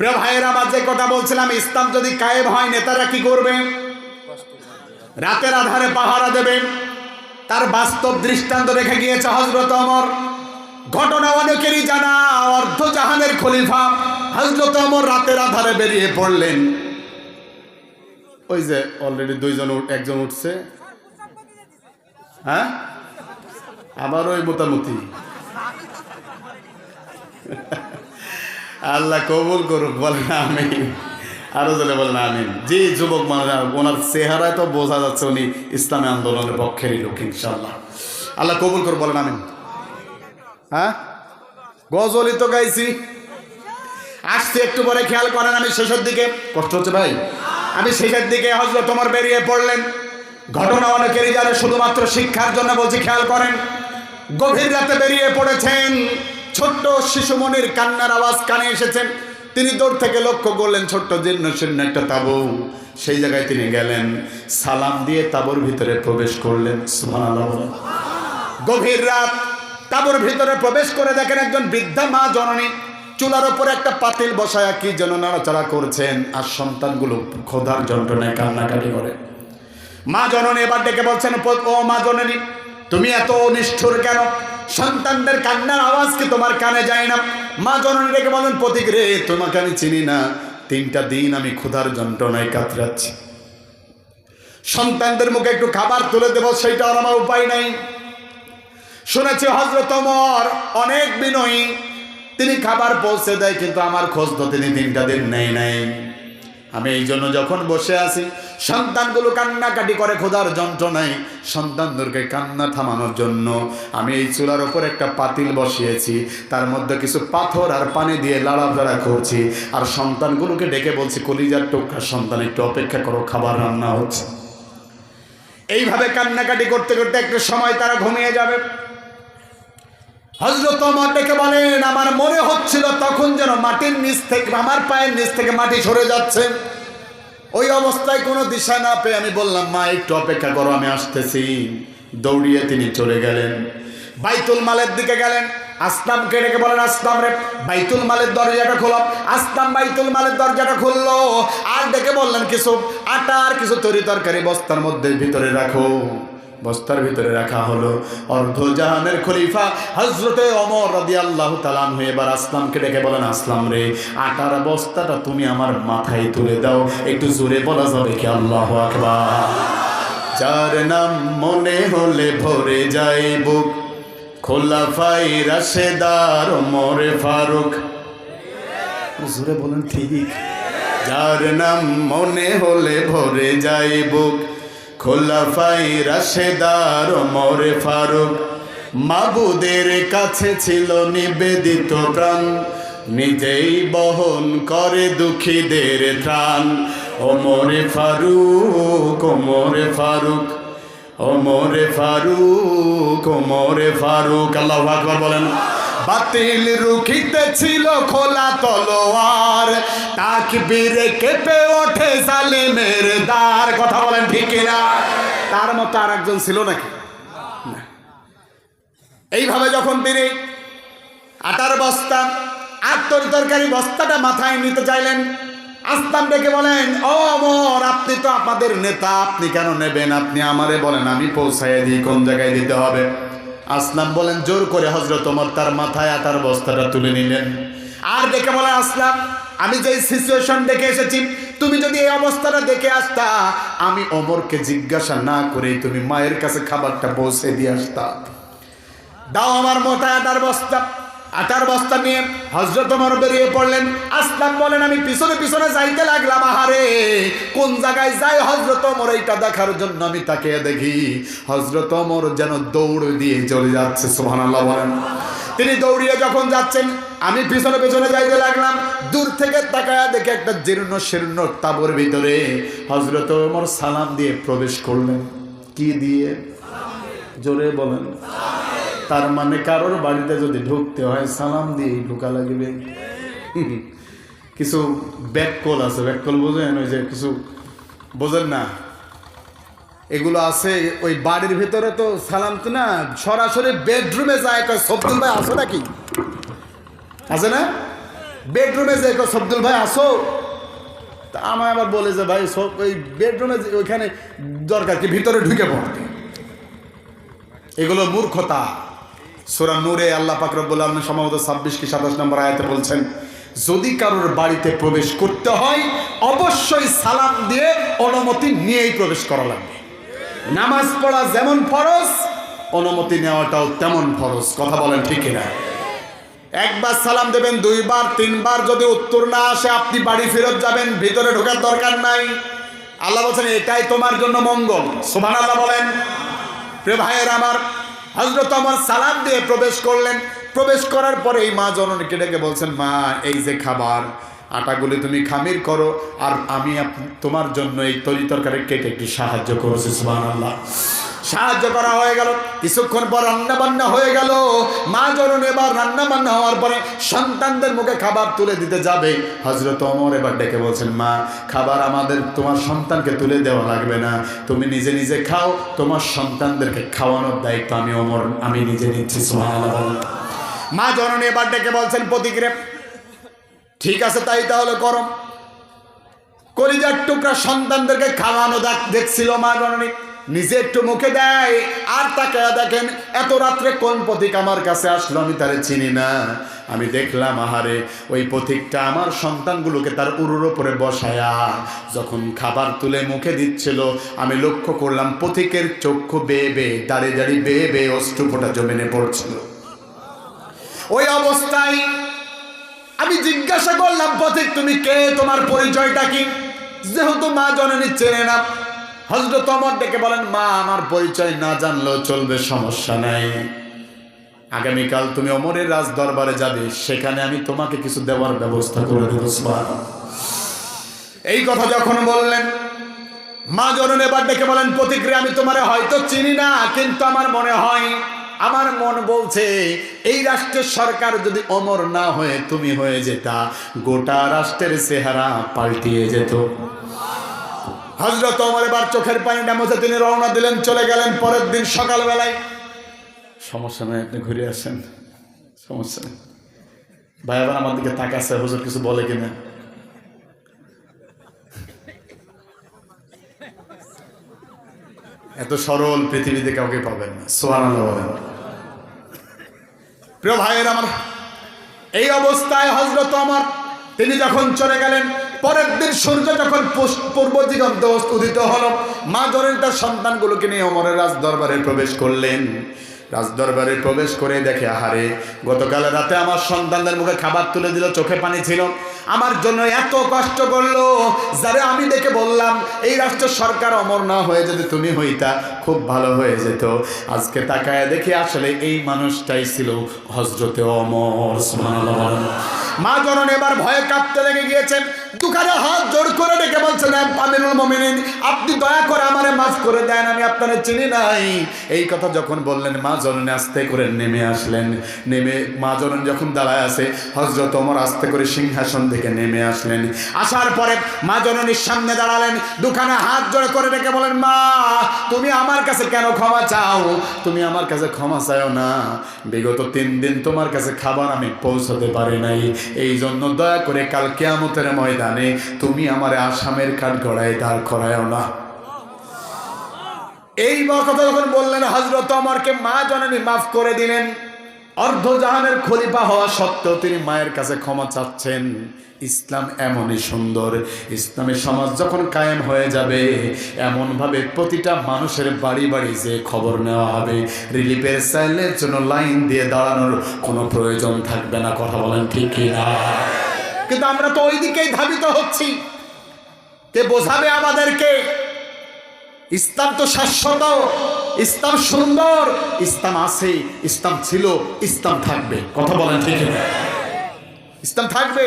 প্রিয় ভাইয়ের, আমার যে কথা বলছিলাম, ইসলাম যদি কায়েম হয়, নেতারা কি করবেন রাতের আধারে পাহারা দেবেন তার বাস্তব দৃষ্টান্ত রেখে গিয়েছে হজরত অমর ঘটনা অনেকেরই জানা, অর্ধ জাহানের খলিফা হজরত অমর রাতের আধারে বেরিয়ে পড়লেন। ওই যে অলরেডি দুইজন একজন উঠছে। হ্যাঁ? আবার ওই মোটামুটি। আল্লাহ কবুল করুক, বলেন আমি আরও জনে বলেন আমিন। জি, যুবক মানুষ ওনার চেহারায় তো বোঝা যাচ্ছে উনি ইসলামী আন্দোলনের পক্ষেরই লোক ইনশাল্লাহ আল্লাহ কবুল করুক, বলেন আমিন। হ্যাঁ? গজলই তো গাইছি। আসতে একটু পরে, খেয়াল করেন আমি শেষের দিকে। কষ্ট হচ্ছে ভাই। আমি শেষের দিকে হজরত তোমার বেরিয়ে পড়লেন। ঘটনা অনেকেরই জানে, শুধুমাত্র শিক্ষার জন্য বলছি, খেয়াল করেন। গভীর রাতে বেরিয়ে পড়েছেন। ছোট্ট শিশুমণির কান্নার আওয়াজ কানে এসেছেন তিনি দূর থেকে লক্ষ্য করলেন ছোট্ট জীর্ণ শীর্ণ একটা তাবু। সেই জায়গায় তিনি গেলেন। সালাম দিয়ে তাবুর ভিতরে প্রবেশ করলেন। গভীর রাত, তাবুর ভিতরে প্রবেশ করে দেখেন একজন বৃদ্ধা মা জননী। চুলার ওপরে একটা পাতিল বসায় কি যেন নাড়াচাড়া করছেন। আর সন্তানগুলো ক্ষোধার যন্ত্রণায় কান্নাকাটি করে। মা জননী এবার ডেকে বলছেন "প- ও মা জননী, তুমি এত নিষ্ঠুর কেন? সন্তানদের কান্নার আওয়াজ কি তোমার কানে যায় না? মা জননী ডেকে বলেন প্রতীক রে, তোমাকে আমি চিনি না। তিনটা দিন আমি ক্ষুধার যন্ত্রণায় কাতরাচ্ছি। সন্তানদের মুখে একটু খাবার তুলে দেবো সেইটা আমার উপায় নাই। শুনেছি হজরত অমর অনেক বিনয়ী, তিনি খাবার পৌঁছে দেয়, কিন্তু আমার খোঁজ তো তিনি তিনটা দিন নেই নাই। আমি এই জন্য যখন বসে আছি, সন্তানগুলো কান্নাকাটি করে, খোদার যন্ত্রণায় সন্তানদেরকে কান্না থামানোর জন্য আমি এই চুলার ওপর একটা পাতিল বসিয়েছি, তার মধ্যে কিছু পাথর আর পানি দিয়ে লাড়াচাড়া করছি, আর সন্তানগুলোকে ডেকে বলছি, কলিজার টোকা, সন্তান, একটু অপেক্ষা করো, খাবার রান্না হচ্ছে। এইভাবে কান্নাকাটি করতে করতে একটা সময় তারা ঘুমিয়ে যাবে। হজরত ডেকে বলেন, আমার মনে হচ্ছিল তখন যেন মাটির নিচ থেকে, আমার পায়ের নিচ থেকে মাটি সরে যাচ্ছে। ওই অবস্থায় কোনো দিশা না পেয়ে আমি বললাম, মা, একটু অপেক্ষা করো, আমি আসতেছি। দৌড়িয়ে তিনি চলে গেলেন। বাইতুল মালের দিকে গেলেন। আসলামকে ডেকে বলেন, আসলাম রে, বাইতুল মালের দরজাটা খোলাম আসলাম বাইতুল মালের দরজাটা খুললো। আর ডেকে বললেন, কিছু আটা আর কিছু তরি তরকারি বস্তার মধ্যে ভিতরে রাখো। বস্তার ভিতরে রাখা হলো। অর্ধজাহানের খলিফা হজরতে অমর রাদি আল্লাহ তালান হয়ে এবার আসলামকে ডেকে বলেন, আসলাম রে, আটার বস্তাটা তুমি আমার মাথায় তুলে দাও। একটু জোরে বলা যাবে কি? আল্লাহ আকবার। যার নাম মনে হলে ভরে যায় বুক। খোলাফাই রাশেদার মরে ফারুক। জোরে বলেন, ঠিক। যার নাম মনে হলে ভরে যায় বুক। খোলাফাই রাশেদার মরে ফারুক। মাবুদের কাছে ছিল নিবেদিত প্রাণ। নিজেই বহন করে দুঃখীদের ত্রাণ। ওমরে ফারুক ওমরে ফারুক ওমরে ফারুক ওমরে ফারুক। আল্লাহ আকবার বলেন। বাতিল রুখিতে ছিল খোলা তলোয়ার। তাকবীরে কেঁপে ওঠে জালিমের দ্বার। কথা বলেন ঠিক না তার মতো আর একজন ছিল নাকি। এইভাবে যখন তিনি আটার বস্তা আর তরি তরকারি বস্তাটা মাথায় নিতে চাইলেন আসতাম ডেকে বলেন, ও অমর, আপনি তো আমাদের নেতা, আপনি কেন নেবেন? আপনি আমারে বলেন, আমি পৌঁছাই দিই, কোন জায়গায় দিতে হবে? আসলাম বলেন, জোর করে হজরত ওমর তার মাথায় আটার বস্তাটা তুলে নিলেন। আর দেখে বলেন, আসলাম। আমি যে সিচুয়েশন দেখে এসেছি, তুমি যদি এই অবস্থাটা দেখে আসতা, আমি ওমরকে জিজ্ঞাসা না করে তুমি মায়ের কাছে খাবারটা পৌঁছে দিয়ে আসতা। দাও আমার মাথায় আটার বস্তা। আটার বস্তা নিয়ে হজরত ওমর বেরিয়ে পড়লেন। আসলাম বলেন, আমি পিছনে পিছনে যাইতে লাগলাম। আহারে, কোন জায়গায় যাই হজরত ওমর? এইটা দেখার জন্য আমি তাকে দেখি হজরত ওমর যেন দৌড় দিয়ে চলে যাচ্ছে, সুবহানাল্লাহ বলেন। তিনি দৌড়িয়ে যখন যাচ্ছেন, আমি পিছনে পিছনে যাইতে লাগলাম। দূর থেকে তাকায়া দেখে একটা জীর্ণ শীর্ণ তাবর ভিতরে হজরত ওমর সালাম দিয়ে প্রবেশ করলেন। কি দিয়ে? জোরে বলেন। তার মানে কারোর বাড়িতে যদি ঢুকতে হয় সালাম দিয়ে ঢোকা লাগবে। কিছু ব্যাককল আছে ব্যাককল বোঝেন? ওই যে কিছু বোঝেন না। এগুলো আছে ওই বাড়ির ভিতরে তো সালাম তো না সরাসরি বেডরুমে যায় কয় সবদিন ভাই আসো নাকি? আছে না? বেডরুমে যে কো, সবদুল ভাই আসো। তা আমায় আবার বলে যে ভাই সব ওই বেডরুমে ওইখানে দরকার কি? ভিতরে ঢুকে পড়তে। এগুলো মূর্খতা। সোরা নূরে আল্লাহ পাক রব্বুল আলম সম্ভবত ছাব্বিশ কি সাতাশ নম্বর আয়াতে বলছেন, যদি কারোর বাড়িতে প্রবেশ করতে হয়, অবশ্যই সালাম দিয়ে অনুমতি নিয়েই প্রবেশ করা লাগবে। নামাজ পড়া যেমন ফরজ, অনুমতি নেওয়াটাও তেমন ফরজ। কথা বলেন ঠিক না একবার সালাম দেবেন, দুইবার, তিনবার, যদি উত্তর না আসে, আপনি বাড়ি ফেরত যাবেন, ভিতরে ঢোকার দরকার নাই। আল্লাহ বলছেন, এটাই তোমার জন্য মঙ্গল। সুবহান আল্লাহ বলেন। প্রিয় ভাইয়ের আমার হজরত আমার সালাম দিয়ে প্রবেশ করলেন। প্রবেশ করার পরে এই মা জননীকে ডেকে বলছেন, মা, এই যে খাবার, আটাগুলি তুমি খামির করো, আর আমি তোমার জন্য এই তরি তরকারি কেটে একটি সাহায্য করেছি সুবাহ আল্লাহ সাহায্য করা হয়ে গেল। কিছুক্ষণ পর রান্নাবান্না হয়ে গেল। মা জননী এবার রান্নাবান্না হওয়ার পরে সন্তানদের মুখে খাবার তুলে দিতে যাবে। হজরত অমর এবার ডেকে বলছেন, মা, খাবার আমাদের, তোমার সন্তানকে তুলে দেওয়া লাগবে না। তুমি নিজে নিজে খাও, তোমার সন্তানদেরকে খাওয়ানোর দায়িত্ব আমি অমর আমি নিজে নিচ্ছি মা জননী এবার ডেকে বলছেন, প্রতিক্রিয়া, ঠিক আছে, তাই তাহলে করো। কলিজার টুকরা সন্তানদেরকে খাওয়ানো দেখ- দেখছিল মা জননী। নিজে একটু মুখে দেয়। আর তাকে দেখেন, এত রাত্রে কোন পথিক আমার কাছে আসলো আমি তারে চিনি না। আমি দেখলাম, আহারে, ওই পথিকটা আমার সন্তানগুলোকে তার উরুর ওপরে বসায়া যখন খাবার তুলে মুখে দিচ্ছিল, আমি লক্ষ্য করলাম পথিকের চক্ষু বেয়ে বেয়ে দাঁড়িয়ে দাঁড়িয়ে বেয়ে বেয়ে অষ্টু ফোটা জমিনে পড়ছিল। ওই অবস্থায় আমি জিজ্ঞাসা করলাম, পথিক, তুমি কে? তোমার পরিচয়টা কি? যেহেতু মা জননী চেনে না। হজরত অমর ডেকে বলেন, মা, আমার পরিচয় না জানলেও চলবে, সমস্যা নাই। আগামীকাল তুমি অমরের রাজ দরবারে যাবে, সেখানে আমি তোমাকে কিছু দেওয়ার ব্যবস্থা করে দেবো এই কথা যখন বললেন, মা জনন এবার ডেকে বলেন, প্রতিক্রিয়া আমি তোমার হয়তো চিনি না, কিন্তু আমার মনে হয়, আমার মন বলছে, এই রাষ্ট্রের সরকার যদি অমর না হয়ে তুমি হয়ে যেতা, গোটা রাষ্ট্রের চেহারা পাল্টিয়ে যেত। হজরত অমর এবার চোখের পানিটা মুছে তিনি রওনা দিলেন, চলে গেলেন পরের দিন সকালবেলায়। সমস্যা নেই, আপনি ঘুরে আসেন। সমস্যা নেই। ভাই আবার আমার দিকে তাকাচ্ছে, হুজুর কিছু বলে কিনা? এত সরল পৃথিবীতে কাউকে পাবেন না সোহান প্রিয় ভাইয়ের আমার, এই অবস্থায় হজরত আমার তিনি যখন চলে গেলেন পরের দিন সূর্য যখন পূর্ব দিগন্তে উদিত হলো, মা ধরেন তার সন্তানগুলোকে নিয়ে অমরের রাজ দরবারে প্রবেশ করলেন। রাজ দরবারে প্রবেশ করে দেখে, আহারে, গতকাল রাতে আমার সন্তানদের মুখে খাবার তুলে দিল, চোখে পানি ছিল। আমার জন্য এত কষ্ট করল, যারা আমি দেখে বললাম, এই রাষ্ট্র সরকার অমর না হয়ে যদি তুমি হইতা, খুব ভালো হয়ে যেত। আজকে তাকায় দেখি আসলে এই মানুষটাই ছিল হজরতে অমর মা জনন এবার ভয়ে কাঁপতে লেগে গিয়েছেন। দুখানে হাত জোর করে ডেকে বলছেন আমিরুল মমিনিন, আপনি দয়া করে আমারে মাফ করে দেন, আমি আপনারে চিনি নাই। এই কথা যখন বললেন মা জননী আস্তে করে নেমে আসলেন। নেমে মা জনন যখন দাঁড়ায় আছে হজরত অমর আস্তে করে সিংহাসন থেকে নেমে আসলেন। আসার পরে মা জননীর সামনে দাঁড়ালেন, দুখানে হাত জোড়ে করে ডেকে বলেন, মা, তুমি আমার কাছে কেন ক্ষমা চাও? তুমি আমার কাছে ক্ষমা চাও না। বিগত তিন দিন তোমার কাছে খাবার আমি পৌঁছাতে পারি নাই। এই জন্য দয়া করে কাল কেয়ামতের ময়দানে তুমি আমার আসামের কাঠ গড়ায় দাঁড় করায়ও না। এই কথা যখন বললেন হজরত আমারকে মা জননী মাফ করে দিলেন। অর্ধজাহানের খলিফা হওয়া সত্ত্বেও তিনি মায়ের কাছে ক্ষমা চাচ্ছেন। ইসলাম এমনই সুন্দর। ইসলামের সমাজ যখন কায়েম হয়ে যাবে, এমনভাবে প্রতিটা মানুষের বাড়ি বাড়ি যে খবর নেওয়া হবে, রিলিফের চাইলের জন্য লাইন দিয়ে দাঁড়ানোর কোনো প্রয়োজন থাকবে না। কথা বলেন ঠিকই না কিন্তু আমরা তো ওই দিকেই ধাবিত হচ্ছি। কে বোঝাবে আমাদেরকে? ইসলাম তো শাশ্বত, ইসলাম সুন্দর, ইসলাম আছে, ইসলাম ছিল, ইসলাম থাকবে। কথা বলেন ঠিক ইসলাম থাকবে।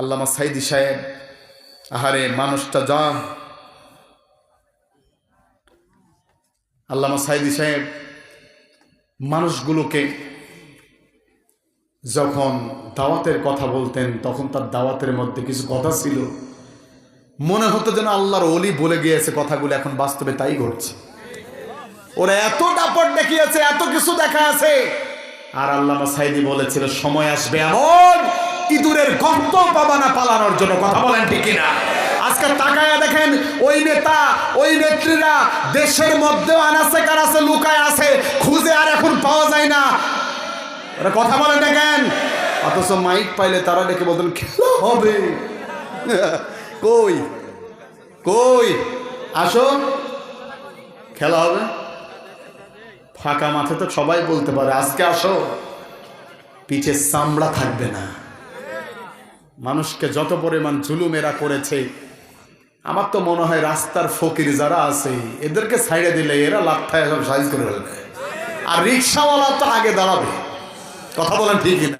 আল্লামা সাইদি সাহেব, আহারে মানুষটা যা আল্লামা সাইদি সাহেব, মানুষগুলোকে যখন দাওয়াতের কথা বলতেন, তখন তার দাওয়াতের মধ্যে কিছু কথা ছিল। মনে হতো যেন আল্লাহর অলি বলে গিয়েছে, কথাগুলো এখন বাস্তবে তাই ঘটছে। ওরা এত দাপট দেখিয়েছে, এত কিছু দেখা আছে। আর আল্লামা সাইদি বলেছিল, সময় আসবে এমন ইঁদুরের গর্ত পাবা না পালানোর জন্য। কথা বলেন ঠিক না আজকে তাকায়া দেখেন, ওই নেতা, ওই নেত্রীরা দেশের মধ্যেও আনাসে কানাসে লুকায় আছে, খুঁজে আর এখন পাওয়া যায় না। ওরা কথা বলেন দেখেন। অথচ মাইক পাইলে তারা ডেকে বলতেন, খেলা হবে। কই? কই? আসো। খেলা হবে। ফাঁকা মাঠে তো সবাই বলতে পারে, আজকে আসো। পিঠে চামড়া থাকবে না। মানুষকে যত পরিমাণ জুলুমেরা করেছে, আমার তো মনে হয় রাস্তার ফকির যারা আছে, এদেরকে ছাইড়ে দিলে এরা লাফায় সব সাইজ করে ফেলবে। আর রিক্সাওয়ালা তো আগে দাঁড়াবে। কথা বলেন ঠিকই না